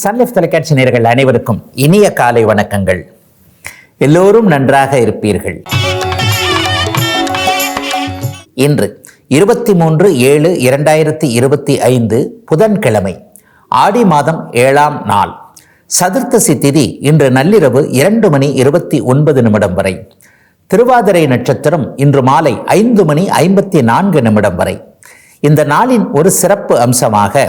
Sun Life தொலைக்காட்சி நேர்கள் அனைவருக்கும் இனிய காலை வணக்கங்கள். எல்லோரும் நன்றாக இருப்பீர்கள். இன்று இருபத்தி மூன்று ஏழு இரண்டாயிரத்தி இருபத்தி ஐந்து புதன்கிழமை ஆடி மாதம் ஏழாம் நாள். சதுர்த்தசி திதி இன்று நள்ளிரவு இரண்டு மணி இருபத்தி ஒன்பது நிமிடம் வரை. திருவாதிரை நட்சத்திரம் இன்று மாலை ஐந்து மணி ஐம்பத்தி நான்கு நிமிடம் வரை. இந்த நாளின் ஒரு சிறப்பு அம்சமாக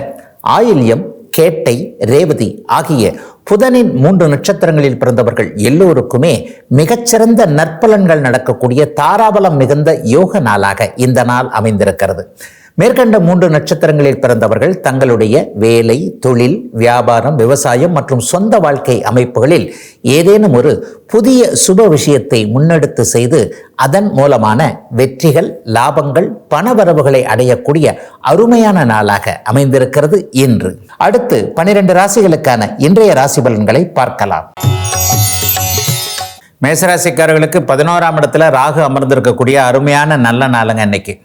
ஆயில்யம் கேட்டை ரேவதி ஆகிய புதனின் மூன்று நட்சத்திரங்களில் பிறந்தவர்கள் எல்லோருக்குமே மிகச்சிறந்த நற்பலன்கள் நடக்கக்கூடிய தாராபலம் மிகுந்த யோக நாளாக இந்த நாள் அமைந்திருக்கிறது. மேற்கண்ட மூன்று நட்சத்திரங்களில் பிறந்தவர்கள் தங்களுடைய வேலை தொழில் வியாபாரம் விவசாயம் மற்றும் சொந்த வாழ்க்கை அமைப்புகளில் ஏதேனும் ஒரு புதிய சுப விஷயத்தை முன்னெடுத்து செய்து அதன் மூலமான வெற்றிகள் லாபங்கள் பணவரவுகளை அடையக்கூடிய அருமையான நாளாக அமைந்திருக்கிறது இன்று. அடுத்து பனிரெண்டு ராசிகளுக்கான இன்றைய ராசி பலன்களை பார்க்கலாம். மேசராசிக்காரர்களுக்கு பதினோராம் இடத்துல ராகு அமர்ந்திருக்கக்கூடிய அருமையான நல்ல நாளுங்க இன்னைக்கு.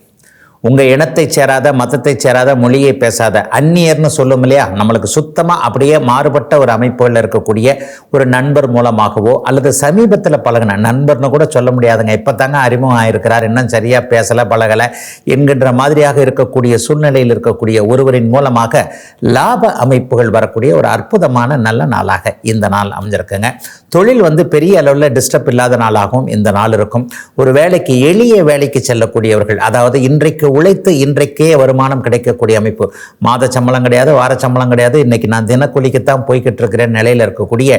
உங்கள் இனத்தை சேராத மதத்தை சேராத மொழியை பேசாத அந்நியர்னு சொல்லும் இல்லையா? நம்மளுக்கு சுத்தமாக அப்படியே மாறுபட்ட ஒரு அமைப்புகளில் இருக்கக்கூடிய ஒரு நண்பர் மூலமாகவோ அல்லது சமீபத்தில் பழகின நண்பர்னு கூட சொல்ல முடியாதுங்க. இப்போ தாங்க அறிமுகம் ஆயிருக்கிறார். இன்னும் சரியாக பேசலை பழகலை. என்கின்ற மாதிரியாக இருக்கக்கூடிய சூழ்நிலையில் இருக்கக்கூடிய ஒருவரின் மூலமாக லாப அமைப்புகள் வரக்கூடிய ஒரு அற்புதமான நல்ல நாளாக இந்த நாள் அமைஞ்சிருக்குங்க. தொழில் வந்து பெரிய அளவில் டிஸ்டர்ப் இல்லாத நாளாகவும் இந்த நாள் இருக்கும். ஒரு வேலைக்கு எளிய வேலைக்கு செல்லக்கூடியவர்கள் அதாவது இன்றைக்கு உழைத்து இன்றைக்கே வருமானம் கிடைக்கக்கூடிய அமைப்பு. மாத சம்பளம் கிடையாது வார சம்பளம் கிடையாது. இன்னைக்கு நான் தினக்கூலிக்குத்தான் போய்கிட்டு இருக்கிற நிலையில் இருக்கக்கூடிய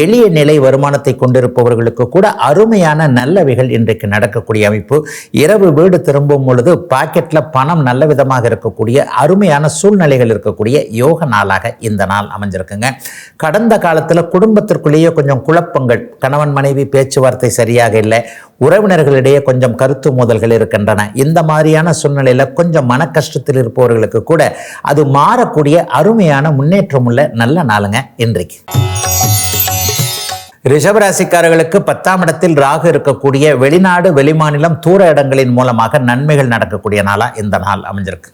எளிய நிலை வருமானத்தை கொண்டிருப்பவர்களுக்கு கூட அருமையான நல்லவைகள் இன்றைக்கு நடக்கக்கூடிய அமைப்பு. இரவு வீடு திரும்பும் பொழுது பாக்கெட்டில் பணம் நல்ல விதமாக இருக்கக்கூடிய அருமையான சூழ்நிலைகள் இருக்கக்கூடிய யோக நாளாக இந்த நாள் அமைஞ்சிருக்குங்க. கடந்த காலத்தில் குடும்பத்திற்குள்ளேயே கொஞ்சம் குழப்பங்கள் கணவன் மனைவி பேச்சுவார்த்தை சரியாக இல்லை உறவினர்களிடையே கொஞ்சம் கருத்து மோதல்கள் இருக்கின்றன. இந்த மாதிரியான சூழ்நிலையில் கொஞ்சம் மன கஷ்டத்தில் இருப்பவர்களுக்கு கூட அது மாறக்கூடிய அருமையான முன்னேற்றம் உள்ள நல்ல நாளுங்க இன்றைக்கு. ரிஷபராசிக்காரர்களுக்கு பத்தாம் இடத்தில் ராகு இருக்கக்கூடிய வெளிநாடு வெளிமாநிலம் தூர இடங்களின் மூலமாக நன்மைகள் நடக்கக்கூடிய நாளா இந்த நாள் அமைஞ்சிருக்கு.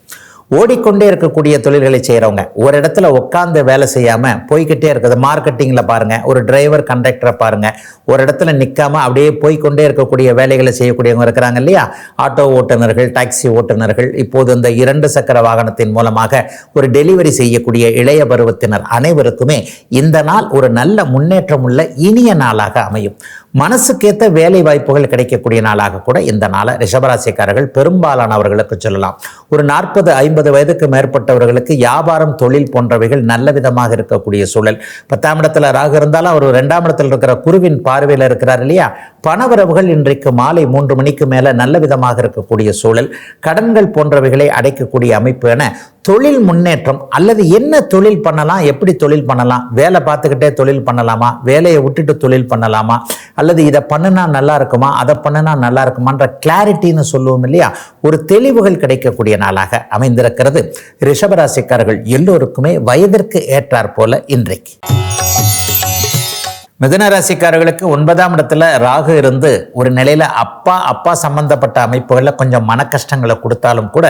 ஓடிக்கொண்டே இருக்கக்கூடிய தொழில்களை செய்கிறவங்க ஒரு இடத்துல உட்காந்து வேலை செய்யாமல் போய்கிட்டே இருக்குது. மார்க்கெட்டிங்கில் பாருங்கள் ஒரு டிரைவர் கண்டக்டரை பாருங்கள் ஒரு இடத்துல நிற்காம அப்படியே போய்க்கொண்டே இருக்கக்கூடிய வேலைகளை செய்யக்கூடியவங்க இருக்கிறாங்க இல்லையா? ஆட்டோ ஓட்டுநர்கள் டாக்ஸி ஓட்டுநர்கள் இப்போது இந்த இரண்டு சக்கர வாகனத்தின் மூலமாக ஒரு டெலிவரி செய்யக்கூடிய இளைய பருவத்தினர் அனைவருக்குமே இந்த நாள் ஒரு நல்ல முன்னேற்றம் உள்ள இனிய நாளாக அமையும். மனசுக்கேற்ற வேலை வாய்ப்புகள் கிடைக்கக்கூடிய நாளாக கூட இந்த நாளை ரிஷபராசிக்காரர்கள் பெரும்பாலானவர்களுக்கு சொல்லலாம். ஒரு நாற்பது ஐம்பது வயதுக்கு மேற்பட்டவர்களுக்கு வியாபாரம் தொழில் போன்றவைகள் நல்ல விதமாக இருக்கக்கூடிய சூழல். பத்தாம் இடத்துல ராகு இருந்தாலும் அவர் ரெண்டாம் இடத்துல இருக்கிற குருவின் பார்வையில் இருக்கிறார் இல்லையா? பணவரவுகள் இன்றைக்கு மாலை மூன்று மணிக்கு மேலே நல்ல விதமாக இருக்கக்கூடிய சூழல். கடன்கள் போன்றவைகளை அடைக்கக்கூடிய அமைப்பு என தொழில் முன்னேற்றம் அல்லது என்ன தொழில் பண்ணலாம் எப்படி தொழில் பண்ணலாம் வேலை பார்த்துக்கிட்டே தொழில் பண்ணலாமா வேலையை விட்டுட்டு தொழில் பண்ணலாமா அல்லது இதை பண்ணுனா நல்லா இருக்குமா அதை பண்ணுனா நல்லா இருக்குமான்ற கிளாரிட்டின்னு சொல்லுவோம் இல்லையா? ஒரு தெளிவுகள் கிடைக்கக்கூடிய நாளாக அமைந்திருக்கிறது. ரிஷபராசிக்காரர்கள் எல்லோருக்குமே வயதிற்கு ஏற்றாற் போல இன்றைக்கு. மிதன ராசிக்காரர்களுக்கு ஒன்பதாம் இடத்துல ராகு இருந்து ஒரு நிலையில அப்பா அப்பா சம்பந்தப்பட்ட அமைப்புகளில் கொஞ்சம் மன கஷ்டங்களை கொடுத்தாலும் கூட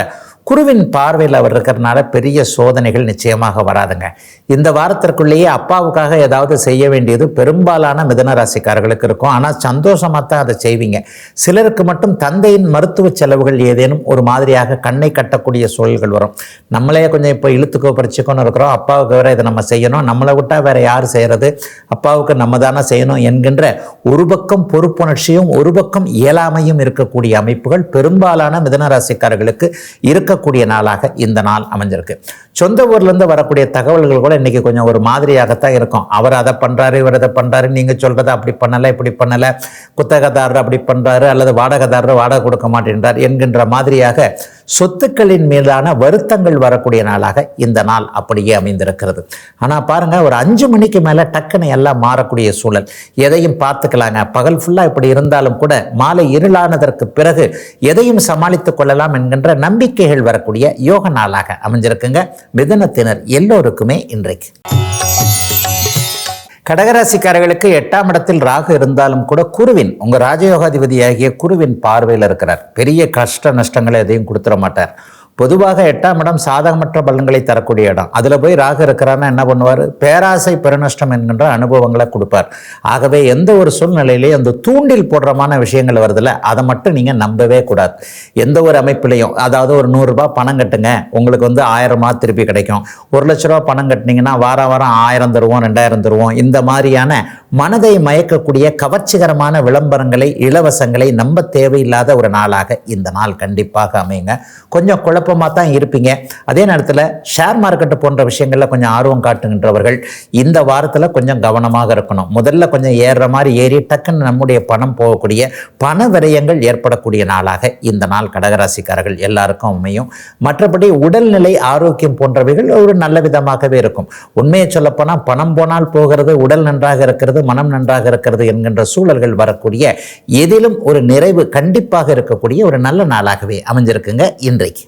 குருவின் பார்வையில் அவர் இருக்கிறனால பெரிய சோதனைகள் நிச்சயமாக வராதுங்க. இந்த வாரத்திற்குள்ளேயே அப்பாவுக்காக ஏதாவது செய்ய வேண்டியது பெரும்பாலான மிதன ராசிக்காரர்களுக்கு இருக்கும். ஆனால் சந்தோஷமாக தான் அதை செய்வீங்க. சிலருக்கு மட்டும் தந்தையின் மருத்துவ செலவுகள் ஏதேனும் ஒரு மாதிரியாக கண்ணை கட்டக்கூடிய சூழல்கள் வரும். நம்மளே கொஞ்சம் இப்போ இழுத்துக்கோ பறிச்சுக்கோன்னு இருக்கிறோம். அப்பாவுக்கு வேற இதை நம்ம செய்யணும். நம்மளை விட்டால் வேற யார் செய்கிறது அப்பாவுக்கு நம்ம தானே செய்யணும் என்கின்ற ஒரு பக்கம் பொறுப்புணர்ச்சியும் ஒரு பக்கம் இயலாமையும் இருக்கக்கூடிய அமைப்புகள் பெரும்பாலான மிதன ராசிக்காரர்களுக்கு இருக்கக்கூடிய நாளாக இந்த நாள் அமைஞ்சிருக்கு. சொந்த ஊர்லேருந்து வரக்கூடிய தகவல்கள் கூட இன்னைக்கு கொஞ்சம் ஒரு மாதிரியாகத்தான் இருக்கும். அவர் அதை பண்ணுறாரு இவர் இதை பண்ணுறாரு நீங்கள் சொல்கிறத அப்படி பண்ணலை இப்படி பண்ணலை குத்தகதாரர் அப்படி பண்ணுறாரு அல்லது வாடகைதாரர் வாடகை கொடுக்க மாட்டேன்றார் என்கின்ற மாதிரியாக சொத்துக்களின் மீதான வருத்தங்கள் வரக்கூடிய நாளாக இந்த நாள் அப்படியே அமைந்திருக்கிறது. ஆனால் பாருங்க ஒரு அஞ்சு மணிக்கு மேலே டக்குன்னு எல்லாம் மாறக்கூடிய சூழல். எதையும் பார்த்துக்கலாங்க. பகல் ஃபுல்லாக இப்படி இருந்தாலும் கூட மாலை இருளானதற்கு பிறகு எதையும் சமாளித்துக் கொள்ளலாம் என்கின்ற நம்பிக்கைகள் வரக்கூடிய யோக நாளாக அமைஞ்சிருக்குங்க. மிதனத்தினர் எல்லோருக்குமே இன்றைக்கு. கடகராசிக்காரர்களுக்கு எட்டாம் இடத்தில் ராகு இருந்தாலும் கூட குருவின் உங்க ராஜயோகாதிபதியாகிய குருவின் பார்வையில் இருக்கிறார். பெரிய கஷ்ட நஷ்டங்களை எதையும் கொடுத்துட மாட்டார். பொதுவாக எட்டாம் இடம் சாதகமற்ற பலன்களை தரக்கூடிய இடம். அதில் போய் ராகு இருக்கிறான்னா என்ன பண்ணுவார்? பேராசை பெருநஷ்டம் என்கின்ற அனுபவங்களை கொடுப்பார். ஆகவே எந்த ஒரு சூழ்நிலையிலையும் அந்த தூண்டில் போடுறமான விஷயங்கள் வருதுல்ல அதை மட்டும் நீங்கள் நம்பவே கூடாது. எந்த ஒரு அமைப்பிலையும் அதாவது ஒரு நூறுரூபா பணம் கட்டுங்க உங்களுக்கு வந்து ஆயிரமா திருப்பி கிடைக்கும். ஒரு லட்ச ரூபா பணம் கட்டினீங்கன்னா வாரம் வாரம் ஆயிரம் தருவோம் ரெண்டாயிரம் தருவோம். இந்த மாதிரியான மனதை மயக்கக்கூடிய கவர்ச்சிகரமான விளம்பரங்களை இலவசங்களை நம்ப தேவையில்லாத ஒரு நாளாக இந்த நாள் கண்டிப்பாக அமையுங்க. கொஞ்சம் குழப்பமாக தான் இருப்பீங்க. அதே நேரத்தில் ஷேர் மார்க்கெட்டு போன்ற விஷயங்களில் கொஞ்சம் ஆர்வம் காட்டுகின்றவர்கள் இந்த வாரத்தில் கொஞ்சம் கவனமாக இருக்கணும். முதல்ல கொஞ்சம் ஏறுற மாதிரி ஏறி டக்குன்னு நம்முடைய பணம் போகக்கூடிய பண விரயங்கள் ஏற்படக்கூடிய நாளாக இந்த நாள் கடகராசிக்காரர்கள் எல்லாருக்கும் அமையும். மற்றபடி உடல்நிலை ஆரோக்கியம் போன்றவைகள் ஒரு நல்ல விதமாகவே இருக்கும். உண்மையை சொல்லப்போனால் பணம் போனால் போகிறது உடல் நன்றாக இருக்கிறது மனம் நன்றாக இருக்கிறது என்கின்ற சூழல்கள் வரக்கூடிய எதிலும் ஒரு நிறைவு கண்டிப்பாக இருக்கக்கூடிய ஒரு நல்ல நாளாகவே அமைஞ்சிருக்குங்க இன்றைக்கு.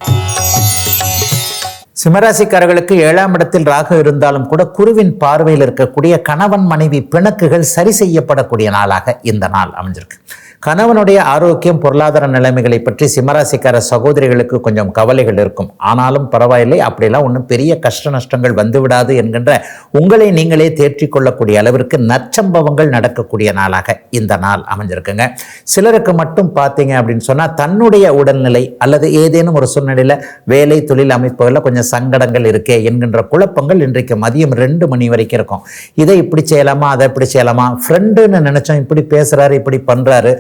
சிம்மராசிக்காரர்களுக்கு ஏழாம் இடத்தில் ராகு இருந்தாலும் கூட குருவின் பார்வையில் இருக்கக்கூடிய கணவன் மனைவி பிணக்குகள் சரி செய்யப்படக்கூடிய நாளாக இந்த நாள் அமைஞ்சிருக்கு. கணவனுடைய ஆரோக்கியம் பொருளாதார நிலைமைகளை பற்றி சிம்மராசிக்கார சகோதரிகளுக்கு கொஞ்சம் கவலைகள் இருக்கும். ஆனாலும் பரவாயில்லை அப்படிலாம் ஒன்றும் பெரிய கஷ்ட நஷ்டங்கள் வந்துவிடாது என்கின்ற உங்களை நீங்களே தேற்றிக் கொள்ளக்கூடிய அளவிற்கு நற்சம்பவங்கள் நடக்கக்கூடிய நாளாக இந்த நாள் அமைஞ்சிருக்குங்க. சிலருக்கு மட்டும் பார்த்தீங்க அப்படின்னு சொன்னால் தன்னுடைய உடல்நிலை அல்லது ஏதேனும் ஒரு சூழ்நிலையில் வேலை தொழில் அமைப்புகளில் கொஞ்சம் சங்கடங்கள் இருக்கே என்கின்ற குழப்பங்கள் இன்றைக்கு மதியம் ரெண்டு மணி வரைக்கும் இருக்கும். இதை இப்படி செய்யலாமா அதை இப்படி செய்யலாமா? ஃப்ரெண்டுன்னு நினச்சோம் இப்படி பேசுகிறாரு இப்படி பண்ணுறாரு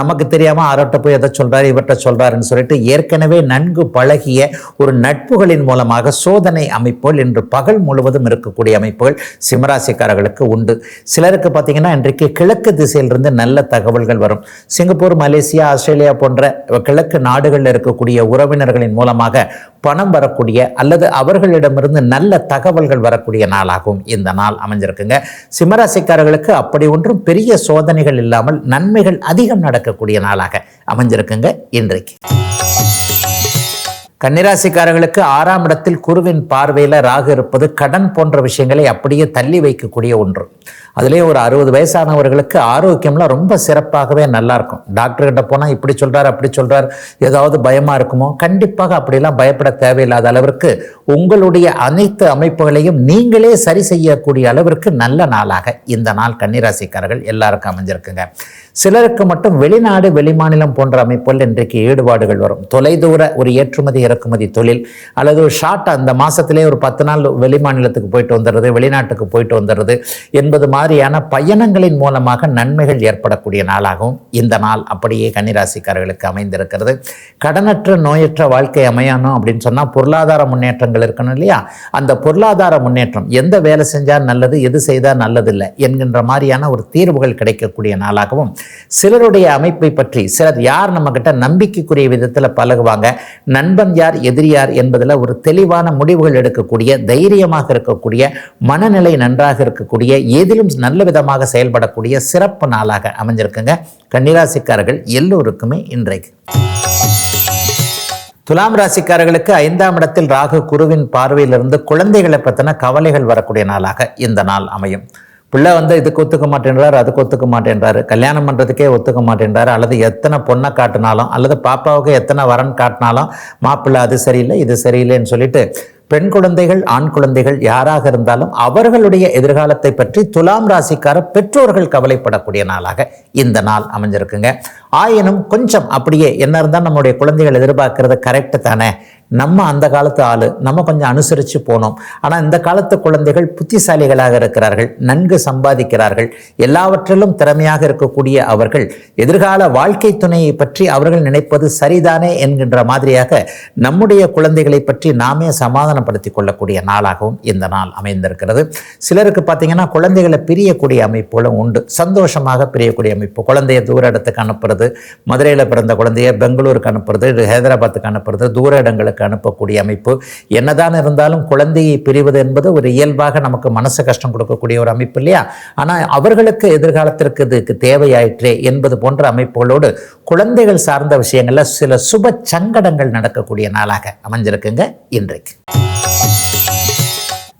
நமக்கு தெரியாமல் அவர்கிட்ட போய் எதை சொல்கிறாரு இவர்கிட்ட சொல்கிறாருன்னு சொல்லிட்டு ஏற்கனவே நன்கு பழகிய ஒரு நட்புகளின் மூலமாக சோதனை அமைப்புகள் இன்று பகல் முழுவதும் இருக்கக்கூடிய அமைப்புகள் சிம்மராசிக்காரர்களுக்கு உண்டு. சிலருக்கு பார்த்தீங்கன்னா இன்றைக்கு கிழக்கு திசையிலிருந்து நல்ல தகவல்கள் வரும். சிங்கப்பூர் மலேசியா ஆஸ்திரேலியா போன்ற கிழக்கு நாடுகளில் இருக்கக்கூடிய உறவினர்களின் மூலமாக பணம் வரக்கூடிய அல்லது அவர்களிடமிருந்து நல்ல தகவல்கள் வரக்கூடிய நாளாகும் இந்த நாள் அமைஞ்சிருக்குங்க. சிம்மராசிக்காரர்களுக்கு அப்படி ஒன்றும் பெரிய சோதனைகள் இல்லாமல் நன்மைகள் அதிக அதிகம் நடக்கக்கூடிய நாளாக அமைஞ்சிருக்குங்க இன்றைக்கு. கன்னிராசிக்காரர்களுக்கு ஆறாம் இடத்தில் குருவின் பார்வையில் ராகு இருப்பது கடன் போன்ற விஷயங்களை அப்படியே தள்ளி வைக்கக்கூடிய ஒன்று. அதுலேயும் ஒரு அறுபது வயசானவர்களுக்கு ஆரோக்கியம்லாம் ரொம்ப சிறப்பாகவே நல்லா இருக்கும். டாக்டர்கிட்ட போனால் இப்படி சொல்கிறார் அப்படி சொல்கிறார் ஏதாவது பயமாக இருக்குமோ? கண்டிப்பாக அப்படிலாம் பயப்பட தேவையில்லாத அளவிற்கு உங்களுடைய அனைத்து அமைப்புகளையும் நீங்களே சரி செய்யக்கூடிய அளவிற்கு நல்ல நாளாக இந்த நாள் கன்னிராசிக்காரர்கள் எல்லாருக்கும் அமைஞ்சிருக்குங்க. சிலருக்கு மட்டும் வெளிநாடு வெளிமாநிலம் போன்ற அமைப்புகள் இன்றைக்கு ஈடுபாடுகள் வரும். தொலைதூர ஒரு ஏற்றுமதி இறக்குமதி தொழில் அல்லது ஒரு ஷார்ட் அந்த மாதத்திலே ஒரு பத்து நாள் வெளிமாநிலத்துக்கு போயிட்டு வந்துடுறது வெளிநாட்டுக்கு போயிட்டு வந்துடுறது என்பது மாதிரியான பயணங்களின் மூலமாக நன்மைகள் ஏற்படக்கூடிய நாளாகவும் இந்த நாள் அப்படியே கன்னிராசிக்காரர்களுக்கு அமைந்திருக்கிறது. கடனற்ற நோயற்ற வாழ்க்கை அமையணும் அப்படின்னு சொன்னால் பொருளாதார முன்னேற்றங்கள் இருக்கணும் இல்லையா? அந்த பொருளாதார முன்னேற்றம் எந்த வேலை செஞ்சால் நல்லது எது செய்தால் நல்லதில்லை என்கின்ற மாதிரியான ஒரு தீர்வுகள் கிடைக்கக்கூடிய நாளாகவும் சிலருடைய அமைப்பை பற்றி சிலர் யார் நம்மக்கிட்ட நம்பிக்கைக்குரிய விதத்தில் பழகுவாங்க நண்பன் யார் எதிரியார் என்பதுல என்பதில் ஒரு தெளிவான முடிவுகள் எடுக்கக்கூடிய தைரியமாக இருக்கக்கூடிய மனநிலை நன்றாக இருக்கக்கூடிய எதிலும் நல்ல விதமாக செயல்படக்கூடிய சிறப்பு நாளாக அமைஞ்சிருக்குங்க. கன்னிராசிக்காரர்கள் எல்லோருக்குமே இன்றைக்கு. துலாம் ராசிக்காரர்களுக்கு ஐந்தாம் இடத்தில் ராகு குருவின் பார்வையிலிருந்து குழந்தைகளை பற்றின கவலைகள் வரக்கூடிய நாளாக இந்த நாள் அமையும். பிள்ளை வந்து இதுக்கு ஒத்துக்க மாட்டேன்றார் அதுக்கு ஒத்துக்க மாட்டேன்றாரு. கல்யாணம் பண்ணுறதுக்கே ஒத்துக்க மாட்டேன்றாரு. அல்லது எத்தனை பொண்ணை காட்டினாலும் அல்லது பாப்பாவுக்கு எத்தனை வரன் காட்டினாலும் மாப்பிள்ளை அது சரியில்லை இது சரியில்லைன்னு சொல்லிட்டு பெண் குழந்தைகள் ஆண் குழந்தைகள் யாராக இருந்தாலும் அவர்களுடைய எதிர்காலத்தை பற்றி துலாம் ராசிக்கார பெற்றோர்கள் கவலைப்படக்கூடிய நாளாக இந்த நாள் அமைஞ்சிருக்குங்க. ஆயினும் கொஞ்சம் அப்படியே என்ன இருந்தால் நம்முடைய குழந்தைகள் எதிர்பார்க்கறது கரெக்டு தானே. நம்ம அந்த காலத்து ஆள் நம்ம கொஞ்சம் அனுசரித்து போனோம். ஆனால் இந்த காலத்து குழந்தைகள் புத்திசாலிகளாக இருக்கிறார்கள் நன்கு சம்பாதிக்கிறார்கள். எல்லாவற்றிலும் திறமையாக இருக்கக்கூடிய அவர்கள் எதிர்கால வாழ்க்கை துணையை பற்றி அவர்கள் நினைப்பது சரிதானே என்கின்ற மாதிரியாக நம்முடைய குழந்தைகளை பற்றி நாமே சமாதானப்படுத்தி கொள்ளக்கூடிய நாளாகவும் இந்த நாள் அமைந்திருக்கிறது. சிலருக்கு பார்த்தீங்கன்னா குழந்தைகளை பிரியக்கூடிய அமைப்புகளும் உண்டு. சந்தோஷமாக பிரியக்கூடிய அமைப்பு. குழந்தைய தூர இடத்துக்கு அனுப்புறது மதுரையில் பிறந்த குழந்தைய பெங்களூருக்கு அனுப்புறது ஹைதராபாத்துக்கு அனுப்புறது தூர இடங்களுக்கு அனுப்பக்கூடிய அமைப்பு. என்னதான் இருந்தாலும் குழந்தையை பிரிவது என்பது ஒரு இயல்பாக நமக்கு மனசு கஷ்டம் கொடுக்கக்கூடிய ஒரு அமைப்பு இல்லையா? ஆனால் அவர்களுக்கு எதிர்காலத்திற்கு இதுக்கு தேவையாயிற்றே என்பது போன்ற அமைப்புகளோடு குழந்தைகள் சார்ந்த விஷயங்களில் சில சுப சங்கடங்கள் நடக்கக்கூடிய நாளாக அமைஞ்சிருக்குங்க இன்றைக்கு.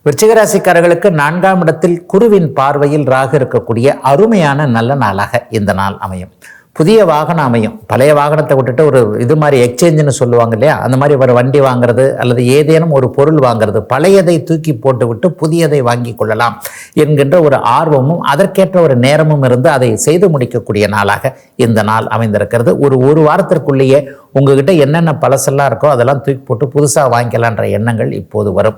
விருச்சிகராசிக்காரர்களுக்கு நான்காம் இடத்தில் குருவின் பார்வையில் ராகு இருக்கக்கூடிய அருமையான நல்ல நாளாக இந்த நாள் அமையும். புதிய வாகனம் அமையும். பழைய வாகனத்தை விட்டுட்டு ஒரு இது மாதிரி எக்ஸ்சேஞ்சுன்னு சொல்லுவாங்க இல்லையா? அந்த மாதிரி ஒரு வண்டி வாங்குறது அல்லது ஏதேனும் ஒரு பொருள் வாங்குறது பழையதை தூக்கி போட்டுவிட்டு புதியதை வாங்கி கொள்ளலாம் என்கின்ற ஒரு ஆர்வமும் அதற்கேற்ற ஒரு நேரமும் இருந்து அதை செய்து முடிக்கக்கூடிய நாளாக இந்த நாள் அமைந்திருக்கிறது. ஒரு ஒரு வாரத்திற்குள்ளேயே உங்ககிட்ட என்னென்ன பழசெல்லாம் இருக்கோ அதெல்லாம் தூக்கி போட்டு புதுசாக வாங்கிக்கலான்ற எண்ணங்கள் இப்போது வரும்.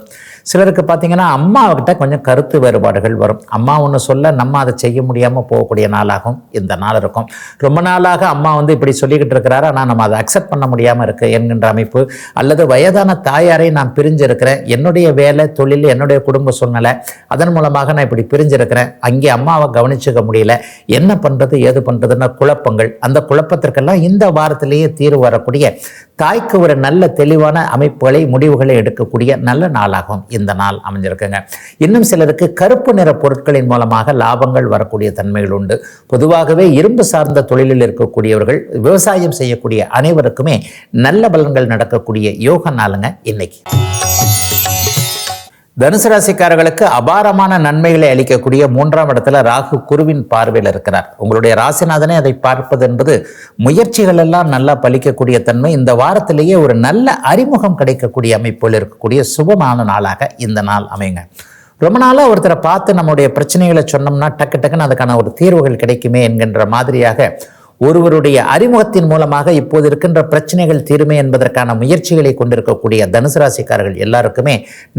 சிலருக்கு பார்த்தீங்கன்னா அம்மாவுக்கிட்ட கொஞ்சம் கருத்து வேறுபாடுகள் வரும். அம்மா ஒன்று சொல்ல நம்ம அதை செய்ய முடியாமல் போகக்கூடிய நாளாகும். இந்த நாள் இருக்கும். ரொம்ப நாளாக அம்மா வந்து இப்படி சொல்லிக்கிட்டு இருக்கிறாரு. ஆனால் நம்ம அதை அக்செப்ட் பண்ண முடியாமல் இருக்குது என்கின்ற அமைப்பு. அல்லது வயதான தாயாரை நான் பிரிஞ்சிருக்கிறேன். என்னுடைய வேலை தொழில் என்னுடைய குடும்ப சூழ்நிலை அதன் மூலமாக நான் இப்படி பிரிஞ்சிருக்கிறேன். அங்கே அம்மாவை கவனிச்சுக்க முடியல. என்ன பண்ணுறது ஏது பண்ணுறதுன்னு குழப்பங்கள். அந்த குழப்பத்திற்கெல்லாம் இந்த வாரத்திலேயே தீர்வு வரக்கூடிய தாய்க்கு ஒரு நல்ல தெளிவான அமைப்புகளை முடிவுகளை எடுக்கக்கூடிய நல்ல நாளாகும் இந்த நாள் அமைஞ்சிருக்குங்க. இன்னும் சிலருக்கு கருப்பு நிற பொருட்களின் மூலமாக லாபங்கள் வரக்கூடிய தன்மைகள் உண்டு. பொதுவாகவே இரும்பு சார்ந்த தொழிலில் இருக்கக்கூடியவர்கள் விவசாயம் செய்யக்கூடிய அனைவருக்குமே நல்ல பலன்கள் நடக்கக்கூடிய யோக நாளுங்க இன்னைக்கு. தனுசு ராசிக்காரர்களுக்கு அபாரமான நன்மைகளை அளிக்கக்கூடிய மூன்றாம் இடத்துல ராகு குருவின் பார்வையில் இருக்கிறார். உங்களுடைய ராசிநாதனே அதை பார்ப்பது என்பது முயற்சிகள் எல்லாம் நல்லா பலிக்கக்கூடிய தன்மை இந்த வாரத்திலேயே ஒரு நல்ல அறிமுகம் கிடைக்கக்கூடிய அமைப்பில் இருக்கக்கூடிய சுபமான நாளாக இந்த நாள் அமையுங்க ரொம்ப நாளாக ஒருத்தரை பார்த்து நம்முடைய பிரச்சனைகளை சொன்னோம்னா டக்கு டக்குன்னு அதுக்கான ஒரு தீர்வுகள் கிடைக்குமே என்கின்ற மாதிரியாக ஒருவருடைய அறிமுகத்தின் மூலமாக இப்போது இருக்கின்ற பிரச்சனைகள் தீருமே என்பதற்கான முயற்சிகளை கொண்டிருக்கக்கூடிய தனுசு ராசிக்காரர்கள் எல்லாருக்குமே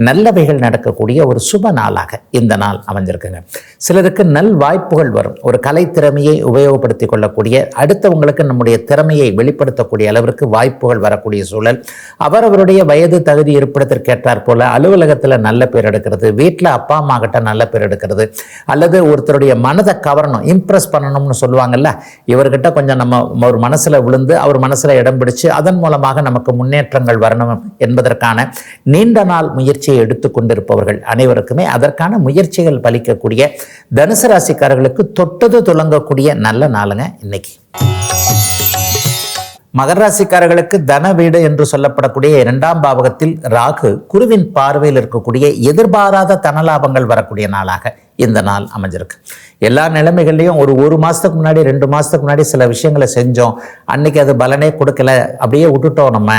நல்லவைகள் நடக்கக்கூடிய ஒரு சுப நாளாக இந்த நாள் அமைஞ்சிருக்குங்க. சிலருக்கு நல் வாய்ப்புகள் வரும். ஒரு கலை திறமையை உபயோகப்படுத்திக் கொள்ளக்கூடிய அடுத்தவங்களுக்கு நம்முடைய திறமையை வெளிப்படுத்தக்கூடிய அளவிற்கு வாய்ப்புகள் வரக்கூடிய சூழல். அவரவருடைய வயது தகுதி இருப்பிடத்திற்கேற்றார் போல அலுவலகத்தில் நல்ல பேர் எடுக்கிறது வீட்டில் அப்பா அம்மா கிட்ட நல்ல பேர் எடுக்கிறது அல்லது ஒருத்தருடைய மனதை கவரணும் இம்ப்ரெஸ் பண்ணணும்னு சொல்லுவாங்கல்ல இவர்கிட்ட கொஞ்சம் நம்ம ஒரு மனசில் விழுந்து அவர் மனசில் இடம் பிடிச்சு அதன் மூலமாக நமக்கு முன்னேற்றங்கள் வரணும் என்பதற்கான நீண்ட நாள் முயற்சியை எடுத்துக்கொண்டிருப்பவர்கள் அனைவருக்குமே அதற்கான முயற்சிகள் பலிக்கக்கூடிய தனுசு ராசிக்காரர்களுக்கு தொட்டது துளங்கக்கூடிய நல்ல நாளுங்க இன்னைக்கு. மகர ராசிக்காரர்களுக்கு தன வீடு என்று சொல்லப்படக்கூடிய இரண்டாம் பாவகத்தில் ராகு குருவின் பார்வையில் இருக்கக்கூடிய எதிர்பாராத தனலாபங்கள் வரக்கூடிய நாளாக இந்த நாள் அமைஞ்சிருக்கு. எல்லா நிலைமைகள்லையும் ஒரு ஒரு மாதத்துக்கு முன்னாடி ரெண்டு மாதத்துக்கு முன்னாடி சில விஷயங்களை செஞ்சோம். அன்னைக்கு அது பலனே கொடுக்கல. அப்படியே விட்டுட்டோம் நம்ம.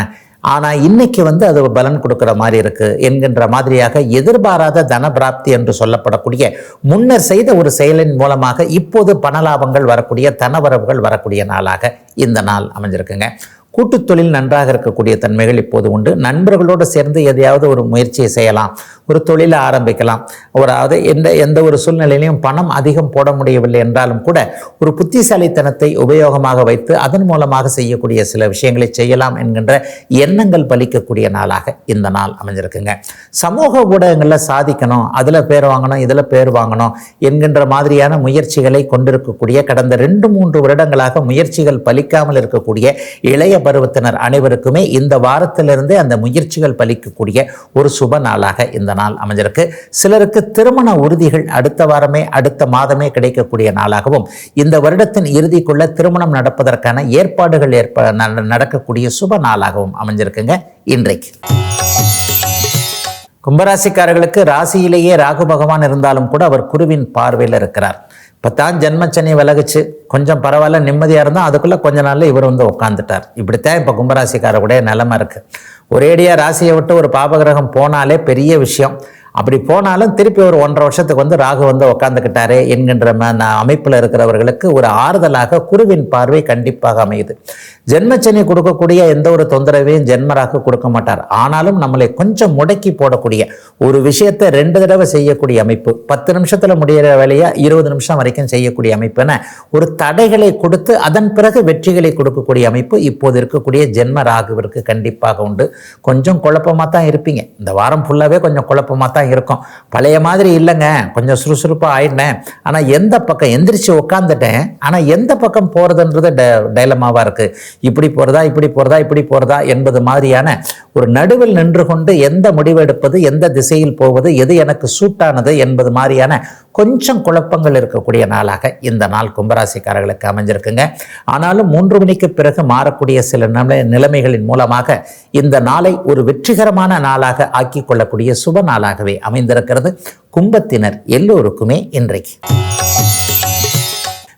ஆனால் இன்னைக்கு வந்து அது பலன் கொடுக்குற மாதிரி இருக்கு என்கின்ற மாதிரியாக எதிர்பாராத தன பிராப்தி என்று சொல்லப்படக்கூடிய முன்னர் செய்த ஒரு செயலின் மூலமாக இப்போது பண லாபங்கள் வரக்கூடிய தனவரவுகள் வரக்கூடிய நாளாக இந்த நாள் அமைஞ்சிருக்குங்க. கூட்டுத் தொழில் நன்றாக இருக்கக்கூடிய தன்மைகள் இப்போது உண்டு. நண்பர்களோடு சேர்ந்து எதையாவது ஒரு முயற்சியை செய்யலாம். ஒரு தொழிலை ஆரம்பிக்கலாம். ஒரு அது எந்த எந்த ஒரு சூழ்நிலையிலையும் பணம் அதிகம் போட முடியவில்லை என்றாலும் கூட ஒரு புத்திசாலித்தனத்தை உபயோகமாக வைத்து அதன் மூலமாக செய்யக்கூடிய சில விஷயங்களை செய்யலாம் என்கின்ற எண்ணங்கள் பலிக்கக்கூடிய நாளாக இந்த நாள் அமைஞ்சிருக்குங்க. சமூக ஊடகங்களில் சாதிக்கணும் அதில் பேர் வாங்கணும் இதில் பேர் வாங்கணும் என்கின்ற மாதிரியான முயற்சிகளை கொண்டிருக்கக்கூடிய கடந்த ரெண்டு மூன்று வருடங்களாக முயற்சிகள் பலிக்காமல் இருக்கக்கூடிய இளைய பருவத்தினர் அனைவருக்குமே இந்த வாரத்திலிருந்தே அந்த முயற்சிகள் பலிக்கக்கூடிய ஒரு சுப நாளாக இந்த நாள் அமைஞ்சிருக்கு. சிலருக்கு திருமண உறுதிகள் அடுத்த வாரமே அடுத்த மாதமே கிடைக்கக்கூடிய நாளாகவும் இந்த வருடத்தின் இறுதிக்குள்ள திருமணம் நடப்பதற்கான ஏற்பாடுகள் ஏற்ப நடக்கக்கூடிய சுப நாளாகவும் அமைஞ்சிருக்குங்க. இன்றைக்கு. கும்பராசிக்காரர்களுக்கு ராசியிலேயே ராகு பகவான் இருந்தாலும் கூட அவர் குருவின் பார்வையில் இருக்கிறார். இப்போ தான் ஜென்மச்சனி விலகுச்சு. கொஞ்சம் பரவாயில்ல நிம்மதியாக இருந்தால் அதுக்குள்ளே கொஞ்ச நாளில் இவர் வந்து உட்காந்துட்டார் இப்படித்தான் இப்போ கும்பராசிக்காரருடைய நிலமை இருக்குது ஒரேடியாக ராசியை விட்டு ஒரு பாபகிரகம் போனாலே பெரிய விஷயம். அப்படி போனாலும் திருப்பி ஒரு ஒன்றரை வருஷத்துக்கு வந்து ராகு வந்து உட்காந்துக்கிட்டாரே என்கின்ற ம- அமைப்பில் இருக்கிறவர்களுக்கு ஒரு ஆறுதலாக குருவின் பார்வை கண்டிப்பாக அமையுது. ஜென்மச்சனி கொடுக்கக்கூடிய எந்த ஒரு தொந்தரவையும் ஜென்மராக கொடுக்க மாட்டார். ஆனாலும் நம்மளை கொஞ்சம் முடக்கி போடக்கூடிய ஒரு விஷயத்தை ரெண்டு தடவை செய்யக்கூடிய அமைப்பு பத்து நிமிஷத்தில் முடியிற வேலையை இருபது நிமிஷம் வரைக்கும் செய்யக்கூடிய அமைப்புன்னு ஒரு தடைகளை கொடுத்து அதன் பிறகு வெற்றிகளை கொடுக்கக்கூடிய அமைப்பு இப்போது இருக்கக்கூடிய ஜென்ம ராகுவிற்கு கண்டிப்பாக உண்டு. கொஞ்சம் குழப்பமாக தான் இருப்பீங்க. இந்த வாரம் ஃபுல்லாகவே கொஞ்சம் குழப்பமாக தான் இருக்கும். பழைய மாதிரி இல்லைங்க. கொஞ்சம் சுறுசுறுப்பாக ஆயிட்டேன் ஆனால் எந்த பக்கம் எந்திரிச்சு உட்காந்துட்டேன் ஆனால் எந்த பக்கம் போகிறதுன்றது ட டைலமாவாக இருக்குது இப்படி போகிறதா இப்படி போகிறதா இப்படி போகிறதா என்பது மாதிரியான ஒரு நடுவில் நின்று கொண்டு எந்த முடிவு எடுப்பது எந்த திசையில் போவது எது எனக்கு சூட்டானது என்பது மாதிரியான கொஞ்சம் குழப்பங்கள் இருக்கக்கூடிய நாளாக இந்த நாள் கும்பராசிக்காரர்களுக்கு அமைஞ்சிருக்குங்க. ஆனாலும் மூன்று மணிக்கு பிறகு மாறக்கூடிய சில நிலை நிலைமைகளின் மூலமாக இந்த நாளை ஒரு வெற்றிகரமான நாளாக ஆக்கிக் கொள்ளக்கூடிய சுப நாளாகவே அமைந்திருக்கிறது. கும்பத்தினர் எல்லோருக்குமே இன்றைக்கு.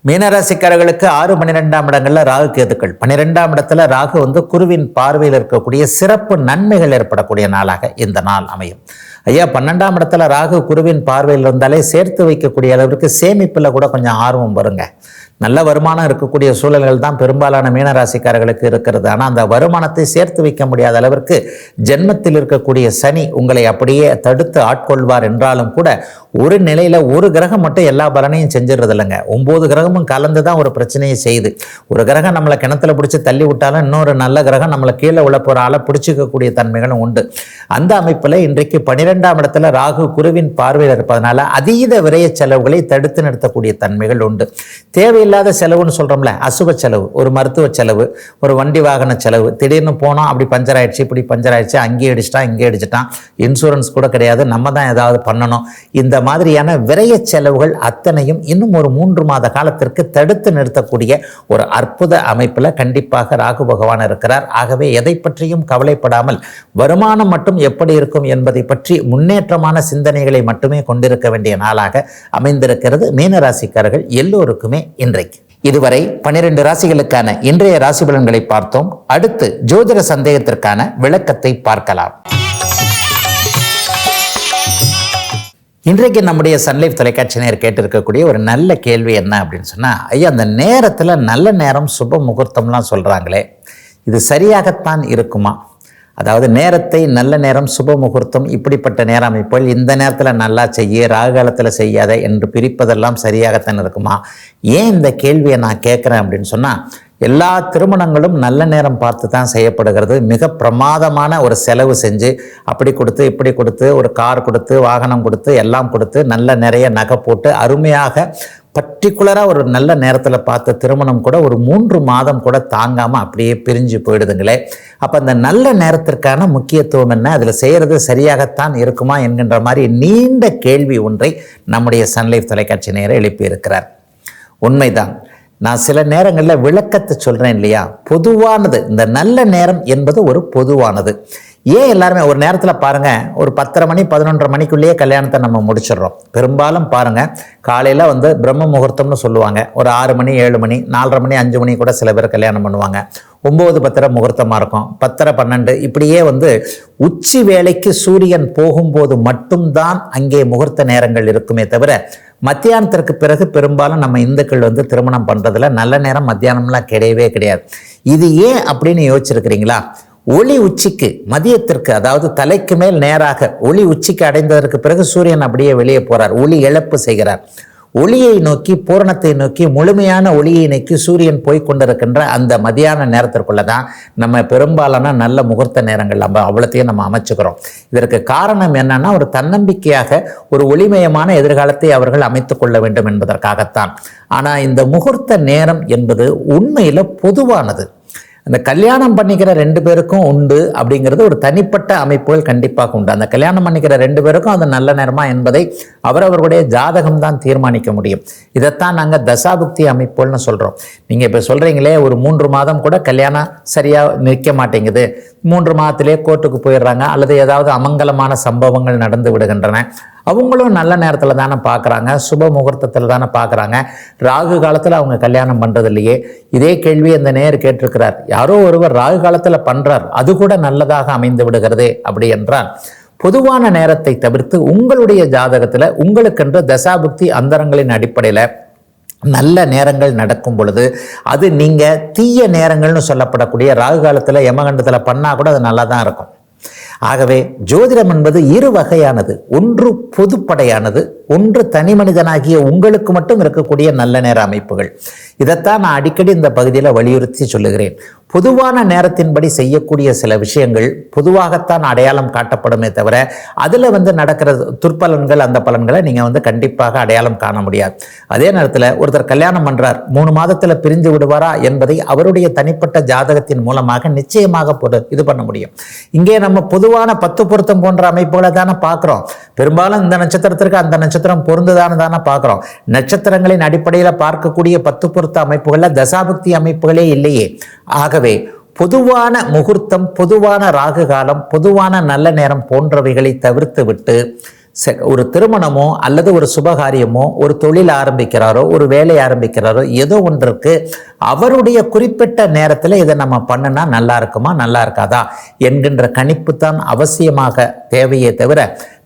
மீனராசிக்காரர்களுக்கு ஆறு பன்னிரெண்டாம் இடங்கள்ல ராகு கேதுக்கள். பன்னிரெண்டாம் இடத்துல ராகு வந்து குருவின் பார்வையில் இருக்கக்கூடிய சிறப்பு நன்மைகள் ஏற்படக்கூடிய நாளாக இந்த நாள் அமையும். ஐயா பன்னெண்டாம் இடத்துல ராகு குருவின் பார்வையில் இருந்தாலே சேர்த்து வைக்கக்கூடிய அளவிற்கு சேமிப்பில் கூட கொஞ்சம் ஆர்வம் வருங்க. நல்ல வருமானம் இருக்கக்கூடிய சூழல்கள் தான் பெரும்பாலான மீனராசிக்காரர்களுக்கு இருக்கிறது. ஆனால் அந்த வருமானத்தை சேர்த்து வைக்க முடியாத அளவிற்கு ஜென்மத்தில் இருக்கக்கூடிய சனி உங்களை அப்படியே தடுத்து ஆட்கொள்வார் என்றாலும் கூட ஒரு நிலையில் ஒரு கிரகம் மட்டும் எல்லா பலனையும் செஞ்சிடுறது இல்லைங்க ஒம்பது கிரகமும் கலந்து தான் ஒரு பிரச்சனையை செய்யுது. ஒரு கிரகம் நம்மளை கிணத்துல பிடிச்சி தள்ளி விட்டாலும் இன்னொரு நல்ல கிரகம் நம்மளை கீழே உள்ள போகிற ஆளை பிடிச்சிக்கக்கூடிய தன்மைகளும் உண்டு. அந்த அமைப்பில் இன்றைக்கு பன்னிரெண்டாம் இடத்துல ராகு குருவின் பார்வையில் இருப்பதனால அதீத விரைய செலவுகளை தடுத்து நிறுத்தக்கூடிய தன்மைகள் உண்டு. தேவையில்லாத செலவுன்னு சொல்கிறோம்ல அசுப செலவு ஒரு மருத்துவ செலவு ஒரு வண்டி வாகன செலவு. திடீர்னு போனோம் அப்படி பஞ்சர் ஆயிடுச்சு இப்படி பஞ்சர் ஆயிடுச்சு அங்கேயே அடிச்சிட்டான் இங்கே அடிச்சிட்டான் இன்சூரன்ஸ் கூட கிடையாது நம்ம தான் ஏதாவது பண்ணணும். இந்த மாதிரியான விரைய செலவுகள் அத்தனையும் இன்னும் ஒரு மூன்று மாத காலத்திற்கு தடுத்து நிறுத்தக்கூடிய ஒரு அற்புத அமைப்பில் கண்டிப்பாக ராகு பகவான் இருக்கிறார். ஆகவே எதை பற்றியும் கவலைப்படாமல் வருமானம் மட்டும் எப்படி இருக்கும் என்பதை பற்றி முன்னேற்றமான சிந்தனைகளை மட்டுமே கொண்டிருக்க வேண்டிய நாளாக அமைந்திருக்கிறது. மீனராசிக்காரர்கள் எல்லோருக்குமே இன்றைக்கு. இதுவரை பனிரெண்டு ராசிகளுக்கான இன்றைய ராசி பலன்களை பார்த்தோம். அடுத்து ஜோதிட சந்தேகத்திற்கான விளக்கத்தை பார்க்கலாம். இன்றைக்கு நம்முடைய சன்லைஃப் தொலைக்காட்சி நேர் கேட்டிருக்கக்கூடிய ஒரு நல்ல கேள்வி என்ன அப்படின்னு சொன்னால் ஐயா அந்த நேரத்தில் நல்ல நேரம் சுப முகூர்த்தம்லாம் சொல்கிறாங்களே இது சரியாகத்தான் இருக்குமா? அதாவது நேரத்தை நல்ல நேரம் சுப முகூர்த்தம் இப்படிப்பட்ட நேர அமைப்புகள் இந்த நேரத்தில் நல்லா செய்ய ராகு காலத்தில் செய்யாத என்று பிரிப்பதெல்லாம் சரியாகத்தான் இருக்குமா? ஏன் இந்த கேள்வியை நான் கேட்குறேன் அப்படின்னு சொன்னால் எல்லா திருமணங்களும் நல்ல நேரம் பார்த்து தான் செய்யப்படுகிறது. மிக பிரமாதமான ஒரு செலவு செஞ்சு அப்படி கொடுத்து இப்படி கொடுத்து ஒரு கார் கொடுத்து வாகனம் கொடுத்து எல்லாம் கொடுத்து நல்ல நிறைய நகை போட்டு அருமையாக பர்டிகுலராக ஒரு நல்ல நேரத்தில் பார்த்த திருமணம் கூட ஒரு மூன்று மாதம் கூட தாங்காமல் அப்படியே பிரிஞ்சு போயிடுதுங்களே. அப்போ அந்த நல்ல நேரத்திற்கான முக்கியத்துவம் என்ன? அதில் செய்கிறது சரியாகத்தான் இருக்குமா என்கின்ற மாதிரி நீண்ட கேள்வி ஒன்றை நம்முடைய சன்லைஃப் தொலைக்காட்சி நேரம் எழுப்பியிருக்கிறார். உண்மைதான். நான் சில நேரங்களில் விளக்கத்தை சொல்கிறேன் இல்லையா? பொதுவானது இந்த நல்ல நேரம் என்பது ஒரு பொதுவானது. ஏன் எல்லாருமே ஒரு நேரத்தில் பாருங்கள் ஒரு பத்தரை மணி பதினொன்றரை மணிக்குள்ளேயே கல்யாணத்தை நம்ம முடிச்சிடுறோம். பெரும்பாலும் பாருங்கள் காலையில் வந்து பிரம்ம முகூர்த்தம்னு சொல்லுவாங்க. ஒரு ஆறு மணி ஏழு மணி நாலரை மணி அஞ்சு மணி கூட சில பேர் கல்யாணம் பண்ணுவாங்க. ஒம்பது பத்தரை முகூர்த்தமாக இருக்கும். பத்தரை பன்னெண்டு இப்படியே வந்து உச்சி வேலைக்கு சூரியன் போகும்போது மட்டும்தான் அங்கே முகூர்த்த நேரங்கள் இருக்குமே தவிர மத்தியானத்திற்கு பிறகு பெரும்பாலும் நம்ம இந்துக்கள் வந்து திருமணம் பண்ணுறதுல நல்ல நேரம் மத்தியானம்லாம் கிடையவே கிடையாது. இது ஏன் அப்படின்னு யோசிச்சிருக்கிறீங்களா? ஒளி உச்சிக்கு மதியத்திற்கு அதாவது தலைக்கு மேல் நேராக ஒளி உச்சிக்கு அடைந்ததற்கு பிறகு சூரியன் அப்படியே வெளியே போறார். ஒளி இழப்பு செய்கிறார். ஒளியை நோக்கி பூரணத்தை நோக்கி முழுமையான ஒளியை நோக்கி சூரியன் போய் கொண்டிருக்கின்ற அந்த மதியான நேரத்திற்குள்ளே தான் நம்ம பெரும்பாலான நல்ல முகூர்த்த நேரங்கள் நம்ம அவ்வளோத்தையும் நம்ம அமைச்சுக்கிறோம். இதற்கு காரணம் என்னன்னா ஒரு தன்னம்பிக்கையாக ஒரு ஒளிமயமான எதிர்காலத்தை அவர்கள் அமைத்து கொள்ள வேண்டும் என்பதற்காகத்தான். ஆனால் இந்த முகூர்த்த நேரம் என்பது உண்மையில் பொதுவானது. அந்த கல்யாணம் பண்ணிக்கிற ரெண்டு பேருக்கும் உண்டு அப்படிங்கிறது ஒரு தனிப்பட்ட அமைப்புகள் கண்டிப்பாக உண்டு. அந்த கல்யாணம் பண்ணிக்கிற ரெண்டு பேருக்கும் அது நல்ல நேரமா என்பதை அவரவர்களுடைய ஜாதகம் தான் தீர்மானிக்க முடியும். இதைத்தான் நாங்கள் தசாபுக்தி அமைப்புகள்னு சொல்கிறோம் நீங்கள் இப்போ சொல்கிறீங்களே ஒரு மூன்று மாதம் கூட கல்யாணம் சரியாக நிற்க மாட்டேங்குது. மூன்று மாதத்திலே கோர்ட்டுக்கு போயிடுறாங்க. அல்லது ஏதாவது அமங்கலமான சம்பவங்கள் நடந்து விடுகின்றன. அவங்களும் நல்ல நேரத்தில் தானே பார்க்குறாங்க சுப முகூர்த்தத்தில் தானே பார்க்குறாங்க ராகு காலத்தில் அவங்க கல்யாணம் பண்ணுறது இல்லையே இதே கேள்வி அந்த நேர் கேட்டிருக்கிறார். யாரோ ஒருவர் ராகு காலத்தில் பண்ணுறார் அது கூட நல்லதாக அமைந்து விடுகிறதே அப்படி என்றால் பொதுவான நேரத்தை தவிர்த்து உங்களுடைய ஜாதகத்தில் உங்களுக்கென்று தசாபுக்தி அந்தரங்களின் அடிப்படையில் நல்ல நேரங்கள் நடக்கும் பொழுது அது நீங்கள் தீய நேரங்கள்னு சொல்லப்படக்கூடிய ராகு காலத்தில் யமகண்டத்தில் பண்ணால் கூட அது நல்லா தான் இருக்கும். ஆகவே ஜோதிடம் என்பது இரு வகையானது. ஒன்று பொதுப்படையானது ஒன்று தனி மனிதனாகிய உங்களுக்கு மட்டும் இருக்கக்கூடிய நல்ல நேர அமைப்புகள். இதைத்தான் நான் அடிக்கடி இந்த பகுதியில் வலியுறுத்தி சொல்லுகிறேன். பொதுவான நேரத்தின்படி செய்யக்கூடிய சில விஷயங்கள் பொதுவாகத்தான் அடையாளம் காட்டப்படுமே தவிர அதில் வந்து நடக்கிற துற்பலன்கள் அந்த பலன்களை நீங்கள் வந்து கண்டிப்பாக அடையாளம் காண முடியாது. அதே நேரத்தில் ஒருத்தர் கல்யாணம் பண்ணுறார் மூணு மாதத்தில் பிரிந்து விடுவாரா என்பதை அவருடைய தனிப்பட்ட ஜாதகத்தின் மூலமாக நிச்சயமாக இது பண்ண முடியும். இங்கே நம்ம பொதுவான பத்து பொருத்தம் போன்ற அமைப்புகளை தானே பார்க்குறோம். பெரும்பாலும் இந்த நட்சத்திரத்திற்கு அந்த நட்சத்திரம் பொருந்துதான்னு தானே பார்க்குறோம். நட்சத்திரங்களின் அடிப்படையில் பார்க்கக்கூடிய பத்து பொருத்த அமைப்புகளில் தசாபக்தி அமைப்புகளே இல்லையே. ஆகவே பொதுவான முகூர்த்தம் பொதுவான ராகு காலம் பொதுவான நல்ல நேரம் போன்றவைகளை தவிர்த்து விட்டு செ- ஒரு திருமணமோ அல்லது ஒரு சுபகாரியமோ ஒரு தொழில் ஆரம்பிக்கிறாரோ ஒரு வேலை ஆரம்பிக்கிறாரோ ஏதோ ஒன்றுக்கு அவருடைய குறிப்பிட்ட நேரத்தில் இதை நம்ம பண்ணுனா நல்லா இருக்குமா நல்லா இருக்காதா? என்கின்ற கணிப்பு தான் அவசியமாக தேவையே தவிர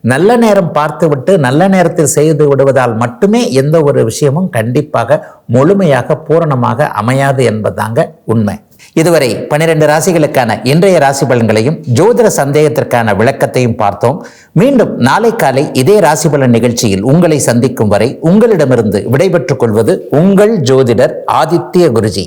நல்ல நேரம் பார்த்துவிட்டு நல்ல நேரத்தில் செய்து விடுவதால் மட்டுமே எந்த ஒரு விஷயமும் கண்டிப்பாக முழுமையாக பூரணமாக அமையாது என்பதாங்க உண்மை. இதுவரை பனிரெண்டு ராசிகளுக்கான இன்றைய ராசி பலன்களையும் ஜோதிட சந்தேகத்திற்கான விளக்கத்தையும் பார்த்தோம். மீண்டும் நாளை காலை இதே ராசி பலன் நிகழ்ச்சியில் உங்களை சந்திக்கும் வரை உங்களிடமிருந்து விடைபெற்றுக் கொள்வது உங்கள் ஜோதிடர் ஆதித்ய குருஜி.